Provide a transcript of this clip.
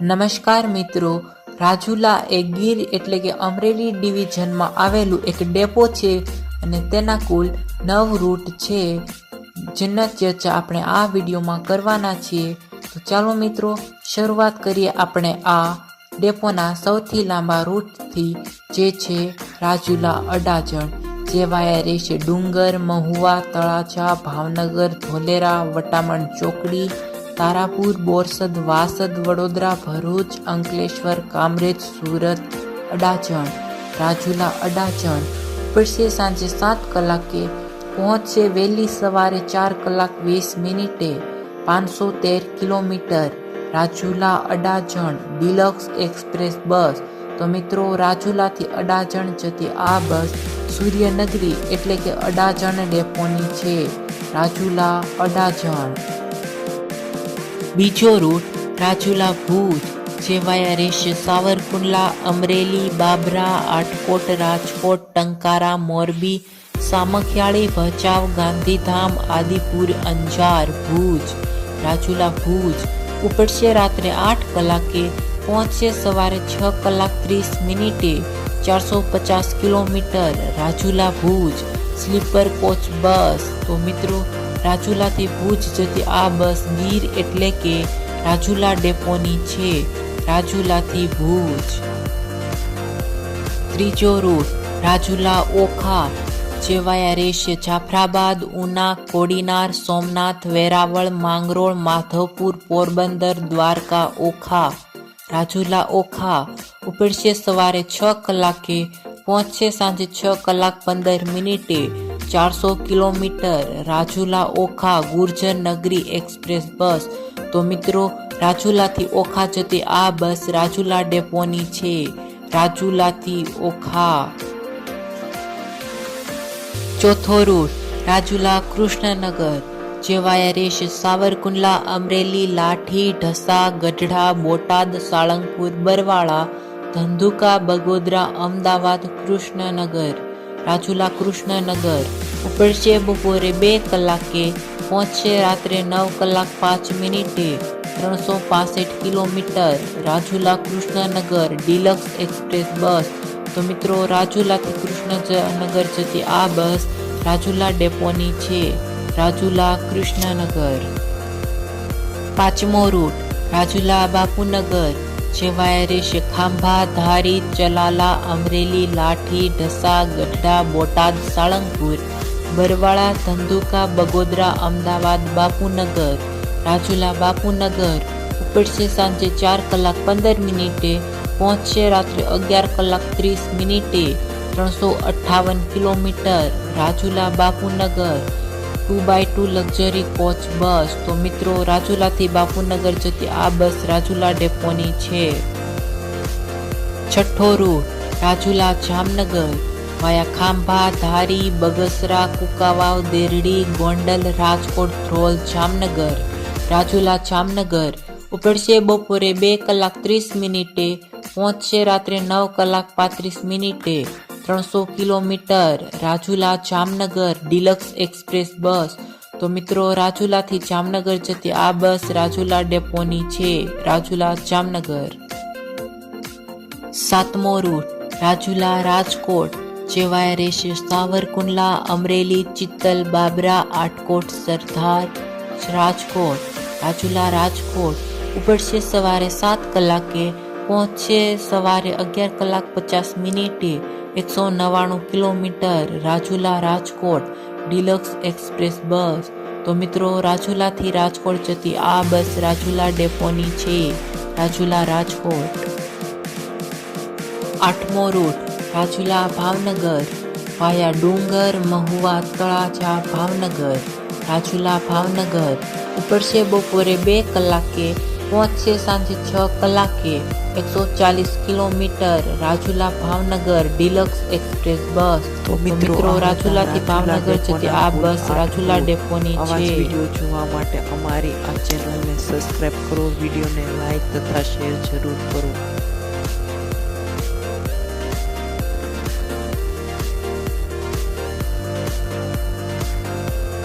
નમસ્કાર મિત્રો, રાજુલા એ ગીર એટલે કે અમરેલી ડિવિઝનમાં આવેલું એક ડેપો છે અને તેના કુલ નવ રૂટ છે, જેના ચર્ચા આપણે આ વિડીયોમાં કરવાના છીએ. તો ચાલો મિત્રો, શરૂઆત કરીએ આપણે આ ડેપોના સૌથી લાંબા રૂટથી, જે છે રાજુલા અડાજણ. જે વાયા રહેશે ડુંગર, મહુવા, તળાજા, ભાવનગર, ધોલેરા, વટામણ, ચોકડી, તારાપુર, બોરસદ, વાસદ, વડોદરા, ભરૂચ, અંકલેશ્વર, કામરેજ, સુરત, અડાજણ, રાજુલા, અડાજણ. પડશે સાંજે સાત કલાકે, પહોંચશે વહેલી સવારે ચાર કલાક વીસ મિનિટે પાંચસો તેર kilometre. Rajula, Adajan, deluxe express bus. તો મિત્રો, રાજુલાથી અડાજણ જતી આ બસ સૂર્યનગરી એટલે કે અડાજણ ડેપોની છે. રાજુલા અડાજણ. બીજો રૂટ રાજુલા ભુજ જે વાયા રહેશે સાવરકુંડલા, અમરેલી, બાબરા આટકોટ રાજકોટ, ટંકારા, મોરબી, સામખિયાળી, ભચાઉ, ગાંધીધામ, આદિપુર, અંજાર, ભુજ. રાજુલા ભુજ ઉપડશે રાત્રે આઠ કલાકે, પહોંચશે સવારે છ કલાક ત્રીસ મિનિટે. ચારસો પચાસ kilometre Rajula Bhuj, sleeper coach bus. તો મિત્રો, રાજુલાથી ભુજ જતી આ બસ ગીર એટલે કે રાજુલા ડેપોની છે. રાજુલાથી ભુજ. ત્રીજો રૂટ, રાજુલા ઓખા. જેવાયા રહેશે જાફરાબાદ, ઉના, કોડીનાર, સોમનાથ, વેરાવળ, માંગરોળ, માધવપુર, પોરબંદર, દ્વારકા, ઓખા. રાજુલા ઓખા. ઉપડશે સવારે છ કલાકે. પહોંચશે સાંજે છ કલાક પંદર મિનિટે. ચારસો કિલોમીટર રાજુલા ઓખા ગુર્જર નગરી એક્સપ્રેસ બસ. તો મિત્રો, રાજુલાથી ઓખા જતી આ બસ રાજુલા ડેપોની છે. રાજુલાથી ઓખા. ચોથો રૂટ, રાજુલા કૃષ્ણનગર. જેવાયા રેશ સાવરકુંડલા, અમરેલી, લાઠી, ઢસા, ગઢડા, બોટાદ, સાળંગપુર, બરવાળા ધંધુકા, બગોદરા, અમદાવાદ, કૃષ્ણનગર, રાજુલા, કૃષ્ણનગર ઉપડશે બપોરે બે કલાકે, પહોંચશે રાત્રે નવ કલાક પાંચ મિનિટે, ત્રણસો પાસઠ kilometre, Rajula, Krishnanagar, deluxe express bus. તો મિત્રો, રાજુલાથી કૃષ્ણનગર જતી આ બસ રાજુલા ડેપોની છે. રાજુલા, કૃષ્ણનગર. પાંચમો રૂટ, રાજુલા બાપુનગર. જેવાય રહેશે ધારી, ચલાલા, અમરેલી, લાઠી, ઢસા, ગઢડા, બોટાદ, સાળંગપુર, બરવાળા, ધંધુકા, બગોદરા, અમદાવાદ, બાપુનગર, રાજુલા, બાપુનગર ઉપડશે સાંજે ચાર કલાક પંદર મિનિટે, પહોંચશે રાત્રે અગિયાર કલાક ત્રીસ મિનિટે, ત્રણસો અઠ્ઠાવન kilometre, Rajula, Bapunagar two by two luxury coach bus. તો મિત્રો, રાજુલાથી બાપુનગર જતી આ બસ રાજુલા ડેપોની છે. છઠ્ઠો રૂટ, રાજુલા જામનગર. વાયા ખાંભા, ધારી, બગસરા, કુકાવાવ, દેરડી, ગોંડલ, રાજકોટ, ધ્રોલ, જામનગર. રાજુલા જામનગર. ઉપડશે બપોરે બે કલાક ત્રીસ મિનિટે, પહોંચશે રાત્રે નવ કલાક પાંત્રીસ મિનિટે. ત્રણસો kilometre Rajula Jamnagar deluxe express bus. તો મિત્રો, રાજુલાથી જામનગર જતી આ બસ રાજુલા ડેપોની છે, રાજુલા જામનગર. સાતમો રૂટ, રાજુલા રાજકોટ, જેવાય રહેશે સાવરકુંડલા, અમરેલી, ચિત્તલ, બાબરા, આટકોટ, સરદાર રાજકોટ. રાજુલા રાજકોટ ઉપડશે સવારે સાત કલાકે, પહોંચશે સવારે અગિયાર કલાક પચાસ મિનિટે. એકસો નવ્વાણું kilometre Rajula Rajkot deluxe express bus. તો મિત્રો, રાજુલાથી રાજકોટ જતી આ બસ રાજુલા ડેપોની છે. રાજુલા રાજકોટ. આઠમો રૂટ, રાજુલા ભાવનગર. વાયા ડુંગર, મહુવા તળાજા ભાવનગર. રાજુલા ભાવનગર. ઉપડશે બપોરે બે કલાકે પહોંચશે સાંજે છ કલાકે એકસો ચાલીસ kilometre Rajula Bhavnagar deluxe express bus. તો મિત્રો રાજુલાથી ભાવનગર જતી આ બસ રાજુલા ડેપોની છે. વીડિયો જોવા માટે અમારી આ ચેનલને સબસ્ક્રાઇબ કરો વિડીયોને લાઈક તથા શેર જરૂર કરો.